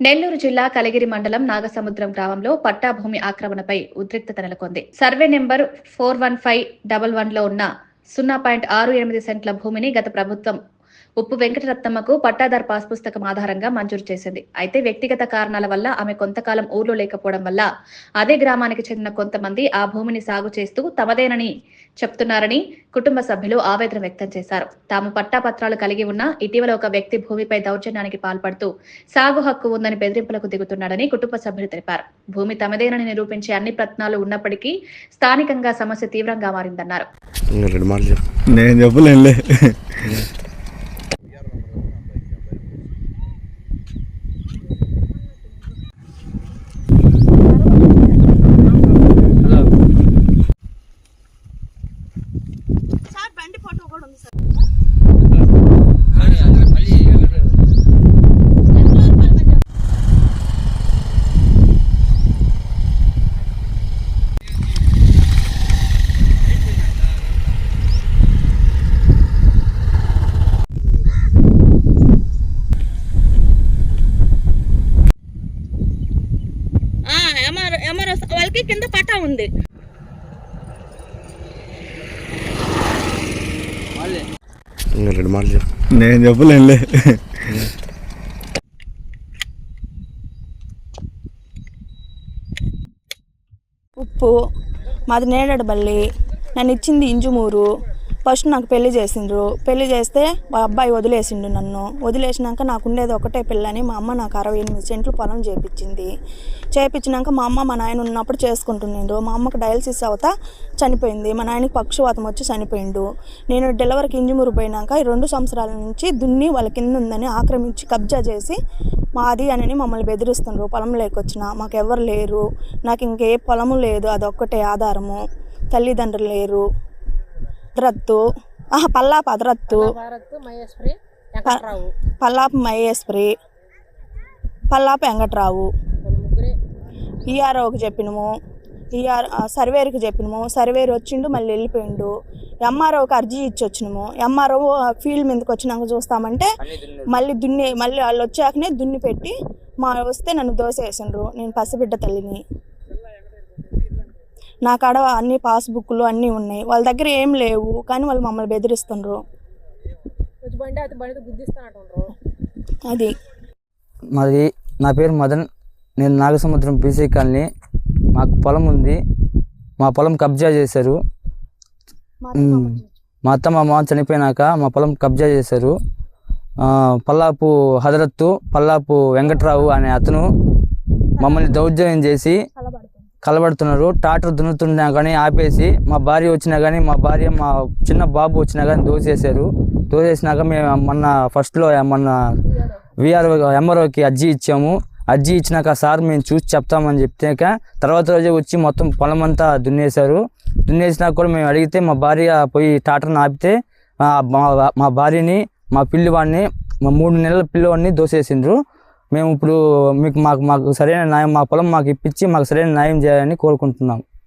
నెల్లూరు జిల్లా కలిగిరి మండలం నాగసముద్రం గ్రామంలో పట్టా భూమి ఆక్రమణపై ఉద్రిక్తత నెలకొంది. Survey number four one five double వన్లో ఉన్న సున్నా పాయింట్ ఆరు ఎనిమిది సెంట్ల భూమిని గత ప్రభుత్వం ఉప్పు వెంకటరత్నమ్మకు పట్టాదార్ పాస్ పుస్తకం ఆధారంగా మంజూరు చేసింది. అయితే వ్యక్తిగత కారణాల వల్ల ఆమె కొంతకాలం ఊర్లో లేకపోవడం వల్ల అదే గ్రామానికి చెందిన కొంతమంది ఆ భూమిని సాగు చేస్తూ తమదేనని చెప్తున్నారని కుటుంబ సభ్యులు ఆవేదన వ్యక్తం చేశారు. తాము పట్టా పత్రాలు కలిగి ఉన్న ఇటీవల ఒక వ్యక్తి భూమిపై దౌర్జన్యానికి పాల్పడుతూ సాగు హక్కు ఉందని బెదిరింపులకు దిగుతున్నాడని కుటుంబ సభ్యులు తెలిపారు. భూమి తమదేనని నిరూపించే అన్ని ప్రయత్నాలు ఉన్నప్పటికీ స్థానికంగా సమస్య తీవ్రంగా మారిందన్నారు. నేను చెప్పలేనులే సార్ బండి ఫోటో కూడా ఉంది సార్ ఎంఆర్ ఎంఆర్ వాళ్ళకి కింద పట్టా ఉంది. రెండు మాటలు నేను చెప్పలేనులే. ఉప్పు మాది నేడడబల్లి నన్ను ఇచ్చింది ఇంజుమూరు. ఫస్ట్ నాకు పెళ్ళి చేసిండ్రు. పెళ్ళి చేస్తే మా అబ్బాయి వదిలేసిండు నన్ను. వదిలేసినాక నాకు ఉండేది ఒకటే పిల్లని మా అమ్మ నాకు అరవై ఎనిమిది సెంట్లు పొలం చేపించింది చేపించినాక మా అమ్మ మా నాయన ఉన్నప్పుడు చేసుకుంటున్నాడు మా అమ్మకి డయాలసిస్ అవుతా చనిపోయింది. మా నాయనకి పక్షవాతం వచ్చి చనిపోయిండు. నేను డెలివరీకి ఇంజుమూరు పోయినాక ఈ రెండు సంవత్సరాల నుంచి దున్ని వాళ్ళ కింద ఉందని ఆక్రమించి కబ్జా చేసి మాది అని మమ్మల్ని బెదిరిస్తుండ్రు. పొలం లేకొచ్చిన మాకెవ్వరు లేరు. నాకు ఇంకే పొలము లేదు. అదొక్కటే ఆధారము. తల్లిదండ్రులు లేరు. పల్లాప అద్రత్తు భారత్ మహేశ్వరి వెంకట్రావు. పల్లాప మహేశ్వరి పల్లాప వెంకట్రావు. ఈఆర్ఓకి చెప్పినము. ఈఆర్ సర్వేర్కి చెప్పినము. సర్వేర్ వచ్చిండు మళ్ళీ వెళ్ళిపోయిండు. ఎంఆర్ఓకి అర్జీ ఇచ్చి వచ్చినాము. ఎంఆర్ఓ ఫీల్డ్ మీదకి వచ్చినాక చూస్తామంటే మళ్ళీ దున్ని మళ్ళీ వాళ్ళు వచ్చాకనే దున్ని పెట్టి మా వస్తే నన్ను దోసేసిండ్రు. నేను పసిబిడ్డ తల్లిని. నా కాడ అన్ని పాస్బుక్లు అన్నీ ఉన్నాయి. వాళ్ళ దగ్గర ఏం లేవు కానీ వాళ్ళు మమ్మల్ని బెదిరిస్తుండ్రు. అది. మాది నా పేరు మదన్. నేను నాగసముద్రం బీసీ కాలనీ. మాకు పొలం ఉంది. మా పొలం కబ్జా చేశారు. మ్, అత్త మా మామ చనిపోయినాక మా పొలం కబ్జా చేశారు. పల్లాపు హజరత్తు పల్లాపు వెంకట్రావు అనే అతను మమ్మల్ని దౌర్జన్యం చేసి కలబడుతున్నారు ట్రాక్టర్ దున్నుతున్నా కానీ ఆపేసి మా భార్య వచ్చినా కానీ మా భార్య మా చిన్న బాబు వచ్చినా కానీ దోసేసారు దోసేసినాక మేము మొన్న ఫస్ట్లో మొన్న విఆర్ఓ ఎంఆర్ఓకి అర్జీ ఇచ్చాము. అర్జీ ఇచ్చినాక సార్ మేము చూసి చెప్తామని చెప్తాక తర్వాత రోజే వచ్చి మొత్తం పొలం అంతా దున్నేశారు. దున్నేసినాక కూడా మేము అడిగితే మా భార్య పోయి టాటర్ని ఆపితే మా- మా భార్యని మా పిల్లివాడిని మా మూడు నెలల పిల్లవాడిని దోసేసిండ్రు. మేము ఇప్పుడు మీకు మాకు మాకు సరైన న్యాయం మా పొలం మాకు ఇప్పించి మాకు సరైన న్యాయం చేయాలని కోరుకుంటున్నాం.